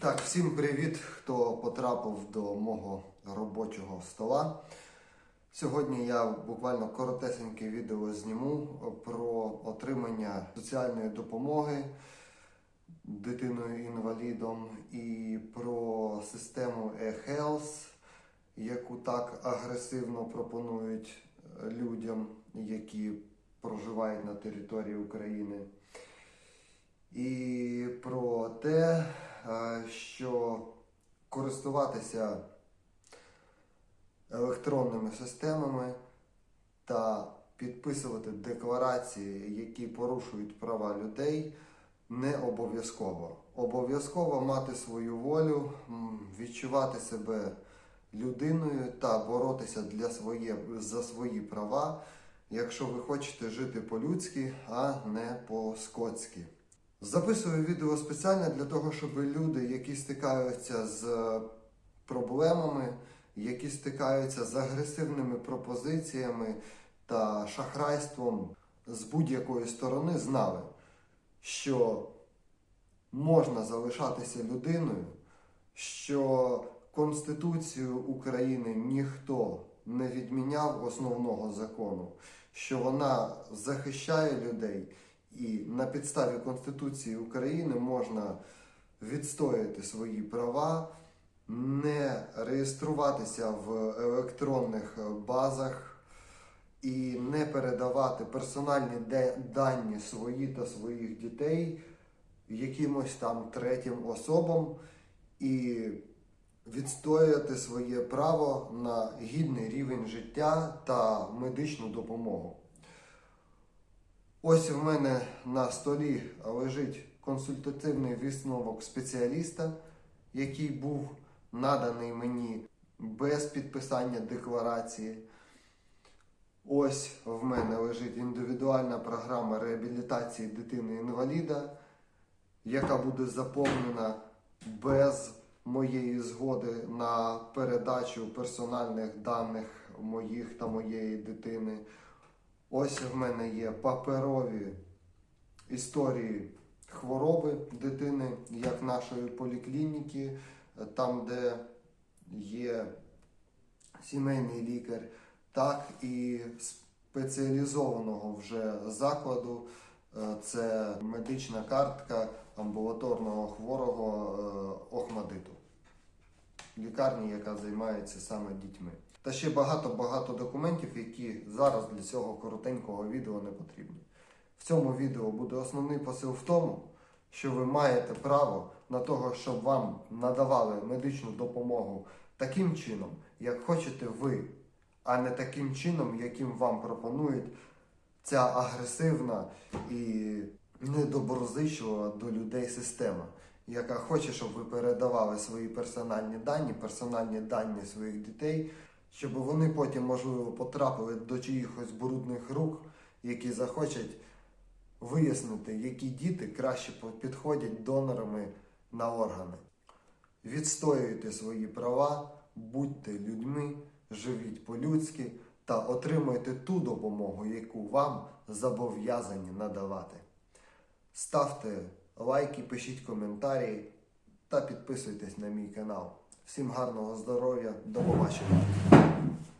Так, всім привіт, хто потрапив до мого робочого стола. Сьогодні я буквально коротесеньке відео зніму про отримання соціальної допомоги дитиною-інвалідом і про систему e-health, яку так агресивно пропонують людям, які проживають на території України. І про те, що користуватися електронними системами та підписувати декларації, які порушують права людей, не обов'язково. Обов'язково мати свою волю, відчувати себе людиною та боротися для своє, за свої права, якщо ви хочете жити по-людськи, а не по-скотськи. Записую відео спеціально для того, щоб люди, які стикаються з проблемами, які стикаються з агресивними пропозиціями та шахрайством з будь-якої сторони, знали, що можна залишатися людиною, що Конституцію України ніхто не відміняв основного закону, що вона захищає людей. І на підставі Конституції України можна відстояти свої права, не реєструватися в електронних базах і не передавати персональні дані свої та своїх дітей якимось там третім особам і відстояти своє право на гідний рівень життя та медичну допомогу. Ось в мене на столі лежить консультативний висновок спеціаліста, який був наданий мені без підписання декларації. Ось в мене лежить індивідуальна програма реабілітації дитини-інваліда, яка буде заповнена без моєї згоди на передачу персональних даних моїх та моєї дитини. Ось в мене є паперові історії хвороби дитини, як нашої поліклініки, там, де є сімейний лікар, так і спеціалізованого вже закладу. Е, Це медична картка амбулаторного хворого е, Охмадиту лікарні, яка займається саме дітьми. Та ще багато-багато документів, які зараз для цього коротенького відео не потрібні. В цьому відео буде основний посил в тому, що ви маєте право на того, щоб вам надавали медичну допомогу таким чином, як хочете ви, а не таким чином, яким вам пропонують ця агресивна і недоброзичлива до людей система, яка хоче, щоб ви передавали свої персональні дані, персональні дані своїх дітей, щоб вони потім, можливо, потрапили до чиїхось брудних рук, які захочуть вияснити, які діти краще підходять донорами на органи. Відстоюйте свої права, будьте людьми, живіть по-людськи та отримуйте ту допомогу, яку вам зобов'язані надавати. Ставте лайки, пишіть коментарі та підписуйтесь на мій канал. Всім гарного здоров'я, до побачення!